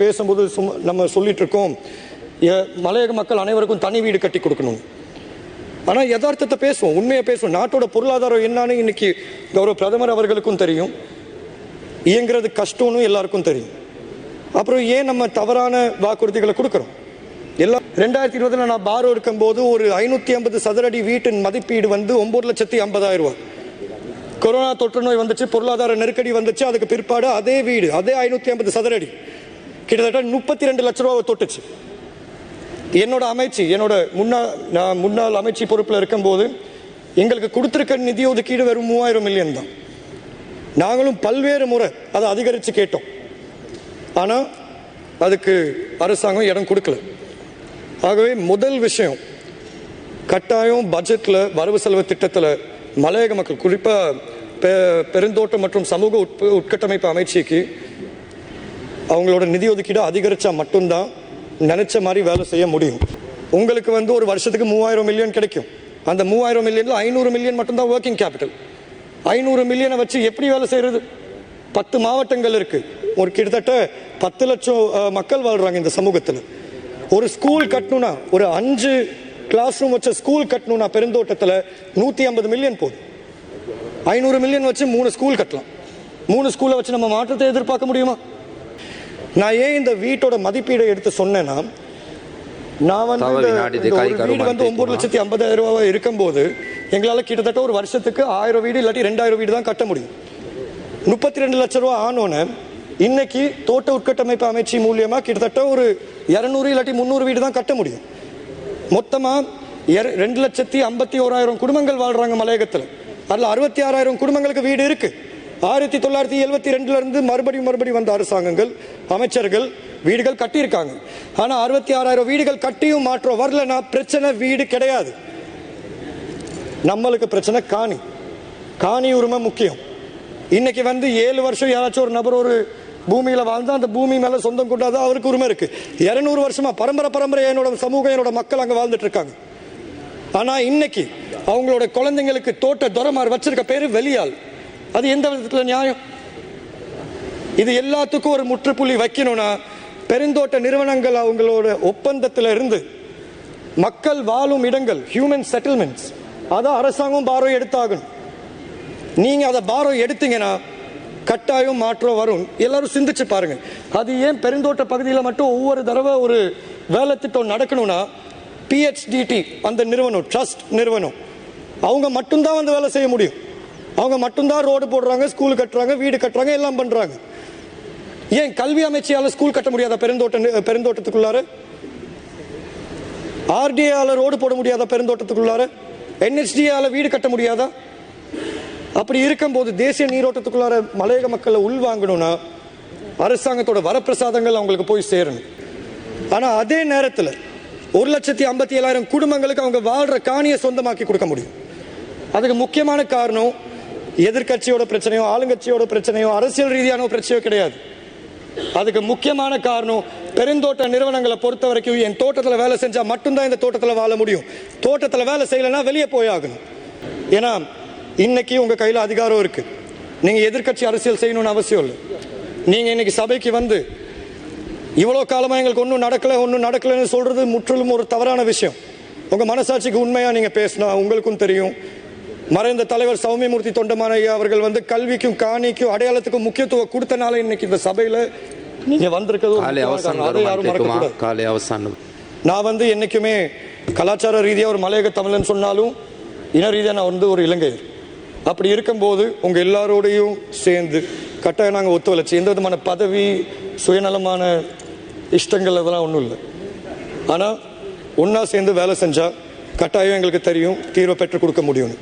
பேசும்போது சும்மா நம்ம சொல்லிட்டு இருக்கோம் மலையக மக்கள் அனைவருக்கும் தனி வீடு கட்டி கொடுக்கணும். ஆனால் யதார்த்தத்தை பேசுவோம் உண்மையை பேசுவோம். நாட்டோட பொருளாதாரம் என்னன்னு இன்னைக்கு கௌரவ பிரதமர் அவர்களுக்கும் தெரியும். இயங்குறது கஷ்டம்னு எல்லாருக்கும் தெரியும். அப்புறம் ஏன் நம்ம தவறான வாக்குறுதிகளை கொடுக்குறோம்? எல்லாம் ரெண்டாயிரத்தி இருபதுல நான் பாரோ இருக்கும்போது ஒரு ஐநூத்தி ஐம்பது சதுரடி வீட்டின் மதிப்பீடு வந்து ஒன்பது லட்சத்தி ஐம்பதாயிரம் ரூபாய். கொரோனா தொற்று நோய் வந்துச்சு பொருளாதார நெருக்கடி வந்துச்சு அதுக்கு பிற்பாடு அதே வீடு அதே ஐநூத்தி ஐம்பது சதுரடி. கிட்டத்தட்ட முப்பத்தி ரெண்டு லட்ச ரூபாவை தொட்டுச்சு. என்னோட அமைச்சு என்னோட முன்னாள் நான் முன்னாள் அமைச்சு பொறுப்பில் இருக்கும்போது எங்களுக்கு கொடுத்துருக்க நிதி ஒதுக்கீடு வெறும் மூவாயிரம் மில்லியன் தான். நாங்களும் பல்வேறு முறை அதை அதிகரித்து கேட்டோம். ஆனால் அதுக்கு அரசாங்கம் இடம் கொடுக்கல. ஆகவே முதல் விஷயம் கட்டாயம் பட்ஜெட்டில் வரவு செலவு திட்டத்தில் மலையக மக்கள் குறிப்பாக பெ பெருந்தோட்டம் மற்றும் சமூக உட்ப உட்கட்டமைப்பு அமைச்சுக்கு அவங்களோட நிதி ஒதுக்கீடு அதிகரிச்சா மட்டும்தான் நினைச்ச மாதிரி வேலை செய்ய முடியும். உங்களுக்கு வந்து ஒரு வருஷத்துக்கு மூவாயிரம் மில்லியன் கிடைக்கும். அந்த மூவாயிரம் மில்லியனில் ஐநூறு மில்லியன் மட்டும்தான் ஒர்க்கிங் கேபிட்டல் ஐநூறு மில்லியனை வச்சு எப்படி வேலை செய்கிறது பத்து மாவட்டங்கள் இருக்குது ஒரு கிட்டத்தட்ட பத்து லட்சம் மக்கள் வாழ்கிறாங்க இந்த சமூகத்தில். ஒரு ஸ்கூல் கட்டணும்னா ஒரு அஞ்சு கிளாஸ் ரூம் வச்ச ஸ்கூல் கட்டணும்னா பெருந்தோட்டத்தில் நூற்றி ஐம்பது மில்லியன் போதும். ஐநூறு மில்லியன் வச்சு மூணு ஸ்கூல் கட்டலாம். மூணு ஸ்கூலை வச்சு நம்ம மாற்றத்தை எதிர்பார்க்க முடியுமா? நான் ஏன் இந்த வீட்டோட மதிப்பீடை எடுத்து சொன்னேன்னா நான் வந்து வீடு வந்து ஒன்பது லட்சத்தி ஐம்பதாயிரம் ரூபாய் இருக்கும்போது எங்களால கிட்டத்தட்ட ஒரு வருஷத்துக்கு ஆயிரம் வீடு இல்லாட்டி ரெண்டாயிரம் வீடு தான் கட்ட முடியும். முப்பத்தி ரெண்டு லட்ச ரூபா ஆனோன்னு இன்னைக்கு தோட்ட உட்கட்டமைப்பு அமைச்சு மூலியமா கிட்டத்தட்ட ஒரு இருநூறு இல்லாட்டி முந்நூறு வீடு தான் கட்ட முடியும். மொத்தமா இர- ரெண்டு லட்சத்தி ஐம்பத்தி ஓராயிரம் குடும்பங்கள் வாழ்றாங்க மலையகத்தில். அதுல அறுபத்தி ஆறாயிரம் குடும்பங்களுக்கு வீடு இருக்கு. ஆயிரத்தி தொள்ளாயிரத்தி எழுபத்தி ரெண்டுலேருந்து மறுபடியும் மறுபடியும் வந்த அரசாங்கங்கள் அமைச்சர்கள் வீடுகள் கட்டியிருக்காங்க. ஆனால் அறுபத்தி ஆறாயிரம் வீடுகள் கட்டியும் மாற்றம் வரலன்னா பிரச்சனை வீடு கிடையாது. நம்மளுக்கு பிரச்சனை காணி. காணி உரிமை முக்கியம். இன்னைக்கு வந்து ஏழு வருஷம் யாராச்சும் ஒரு நபர் ஒரு பூமியில் வாழ்ந்தால் அந்த பூமி மேலே சொந்தம் கொண்டாதான் அவருக்கு உரிமை இருக்கு. இரநூறு வருஷமா பரம்பரை பரம்பரை என்னோட சமூகம் என்னோட மக்கள் அங்கே வாழ்ந்துட்டு இருக்காங்க. ஆனால் இன்னைக்கு அவங்களோட குழந்தைங்களுக்கு தோட்ட துறமாறு வச்சிருக்க பேர் வெளியாள். அது எந்த விதத்தில் நியாயம்? இது எல்லாத்துக்கும் ஒரு முற்றுப்புள்ளி வைக்கணும்னா பெருந்தோட்ட நிறுவனங்கள் அவங்களோட ஒப்பந்தத்தில் இருந்து மக்கள் வாழும் இடங்கள் ஹியூமன் செட்டில்மெண்ட்ஸ் அதை அரசாங்கம் பாரோ எடுத்தாகணும். நீங்கள் அதை பாரோ எடுத்தீங்கன்னா கட்டாயம் மாற்றம் வரும். எல்லாரும் சிந்திச்சு பாருங்க. அது ஏன் பெருந்தோட்ட பகுதியில் மட்டும் ஒவ்வொரு தடவை ஒரு வேலை திட்டம் நடக்கணும்னா பிஹெச்டிடி அந்த நிறுவனம் ட்ரஸ்ட் நிறுவனம் அவங்க மட்டும்தான் வந்து வேலை செய்ய முடியும். அவங்க மட்டும்தான் ரோடு போடுறாங்க ஸ்கூல் கட்டுறாங்க வீடு கட்டுறாங்க எல்லாம் பண்ணுறாங்க ஏன் கல்வி அமைச்சியால் ஸ்கூல் கட்ட முடியாத பெருந்தோட்ட பெருந்தோட்டத்துக்குள்ளார? ஆர்டிஏல ரோடு போட முடியாத பெருந்தோட்டத்துக்குள்ளார? என்ஹெச்டிஏல வீடு கட்ட முடியாதா? அப்படி இருக்கும்போது தேசிய நீரோட்டத்துக்குள்ளார மலையக மக்களை உள்வாங்கணும்னா அரசாங்கத்தோட வரப்பிரசாதங்கள் அவங்களுக்கு போய் சேரணும். ஆனால் அதே நேரத்தில் ஒரு லட்சத்தி ஐம்பத்தி ஏழாயிரம் குடும்பங்களுக்கு அவங்க வாழ்கிற காணியை சொந்தமாக்கி கொடுக்க முடியும். அதுக்கு முக்கியமான காரணம் எதிர்க்கட்சியோட பிரச்சனையோ ஆளுங்கட்சியோட பிரச்சனையோ அரசியல் ரீதியான பிரச்சனையோ கிடையாது. அதுக்கு முக்கியமான காரணம் பெருந்தோட்ட நிறுவனங்களை பொறுத்த வரைக்கும் என் தோட்டத்தில் வேலை செஞ்சால் மட்டும்தான் இந்த தோட்டத்தில் வாழ முடியும். தோட்டத்தில் வேலை செய்யலைன்னா வெளியே போய் ஆகணும். ஏன்னா இன்னைக்கு உங்கள் கையில் அதிகாரம் இருக்குது நீங்கள் எதிர்க்கட்சி அரசியல் செய்யணும்னு அவசியம் இல்லை. நீங்கள் இன்னைக்கு சபைக்கு வந்து இவ்வளோ காலமாக எங்களுக்கு ஒன்றும் நடக்கலை ஒன்றும் நடக்கலைன்னு சொல்கிறது முற்றிலும் ஒரு தவறான விஷயம். உங்கள் மனசாட்சிக்கு உண்மையாக நீங்கள் பேசினா உங்களுக்கும் தெரியும். மறைந்த தலைவர் சௌமியமூர்த்தி தொண்டமான அவர்கள் வந்து கல்விக்கும் காணிக்கும் அடையாளத்துக்கும் முக்கியத்துவம் கொடுத்தனால இன்னைக்கு இந்த சபையில நீங்க வந்திருக்கிறது. நான் வந்து என்னைக்குமே கலாச்சார ரீதியாக ஒரு மலையக தமிழன் சொன்னாலும் இன ரீதியாக நான் வந்து ஒரு இலங்கையர். அப்படி இருக்கும்போது உங்கள் எல்லாரோடையும் சேர்ந்து கட்டாயம் நாங்கள் ஒத்துழைச்சி எந்த விதமான பதவி சுயநலமான இஷ்டங்கள் அதெல்லாம் ஒன்றும் இல்லை. ஆனால் ஒன்றா சேர்ந்து வேலை செஞ்சால் கட்டாயம் எங்களுக்கு தெரியும் தீர்வை பெற்றுக் கொடுக்க முடியும்னு.